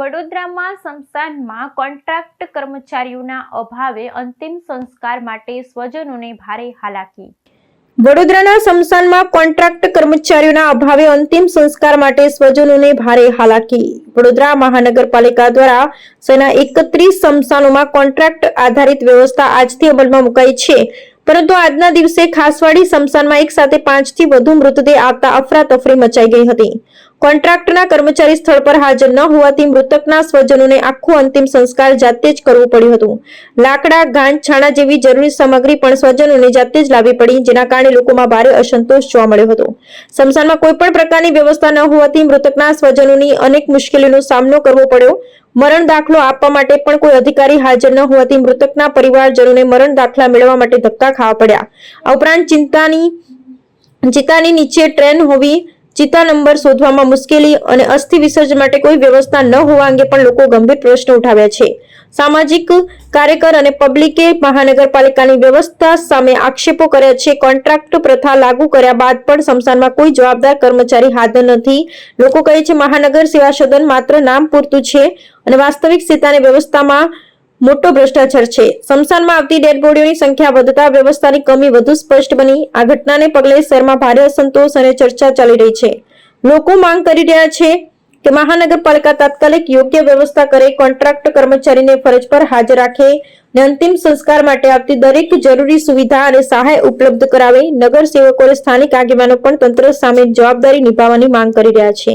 વડોદરામાં સ્મશાનમાં કોન્ટ્રાક્ટ કર્મચારીઓના અભાવે અંતિમ સંસ્કાર માટે સ્વજનોને ભારે હાલાકી. વડોદરાના સ્મશાનમાં કોન્ટ્રાક્ટ કર્મચારીઓના અભાવે અંતિમ સંસ્કાર માટે સ્વજનોને ભારે હાલાકી. વડોદરા મહાનગરપાલિકા દ્વારા સેના એકત્રીસ સ્મશાનોમાં કોન્ટ્રાક્ટ આધારિત વ્યવસ્થા આજથી અમલમાં મુકાઈ છે. પરંતુ આજના દિવસે ખાસવાડી સ્મશાનમાં એક સાથે પાંચથી વધુ મૃતદેહ આવતા અફરાતફરી મચાઈ ગઈ હતી. કોન્ટ્રાક્ટના કર્મચારી સ્થળ પર હાજર ન હોવાથી મૃતકના સ્વજનોને આખું અંતિમ સંસ્કાર જાતે જ કરવું પડ્યું હતું. લાકડા, ગાંઠ, છાણા જેવી જરૂરી સામગ્રી પણ સ્વજનોને જાતે જ લાવવી પડી, જેના કારણે લોકોમાં ભારે અસંતોષ જોવા મળ્યો હતો. સ્મશાનમાં કોઈ પણ પ્રકારની વ્યવસ્થા ન હોવાથી મૃતકના સ્વજનોની અનેક મુશ્કેલીનો સામનો કરવો પડ્યો. મરણ દાખલો આપવા માટે પણ કોઈ અધિકારી હાજર ન હોવાથી મૃતકના પરિવારજનોને મરણ દાખલા મેળવવા માટે ધક્કા ખાવા પડ્યા. આ ઉપરાંત ચિંતાની, ચિતાની નીચે ટ્રેન હોવી, ચિતા નંબર શોધવામાં મુશ્કેલી અને અસ્થિ વિસર્જન માટે કોઈ વ્યવસ્થા ન હોવા અંગે પણ લોકો ગંભીર પ્રશ્નો ઉઠાવ્યા છે. સામાજિક કાર્યકર અને પબ્લિકે મહાનગરપાલિકાની વ્યવસ્થા સામે આક્ષેપો કર્યા છે. કોન્ટ્રાક્ટ પ્રથા લાગુ કર્યા બાદ પણ સ્મશાનમાં કોઈ જવાબદાર કર્મચારી હાજર નથી. લોકો કહે છે, મહાનગર સેવા સદન માત્ર નામ પૂરતું છે અને વાસ્તવિક સીતાની વ્યવસ્થામાં મોટો ભ્રષ્ટાચાર છે. સ્મશાનમાં આવતી ડેડ બોડીઓની સંખ્યા વધતા વ્યવસ્થાની કમી વધુ સ્પષ્ટ બની. આ ઘટનાને પગલે શહેરમાં ભારે અસંતોષ અને ચર્ચા ચાલી રહી છે. લોકો માંગ કરી રહ્યા છે કે મહાનગરપાલિકા તાત્કાલિક યોગ્ય વ્યવસ્થા કરે, કોન્ટ્રાક્ટ કર્મચારીને ફરજ પર હાજર રાખે અને અંતિમ સંસ્કાર માટે આવતી દરેક જરૂરી સુવિધા અને સહાય ઉપલબ્ધ કરાવે. નગર સેવકોએ સ્થાનિક આગેવાનો પણ તંત્ર સામે જવાબદારી નિભાવવાની માંગ કરી રહ્યા છે.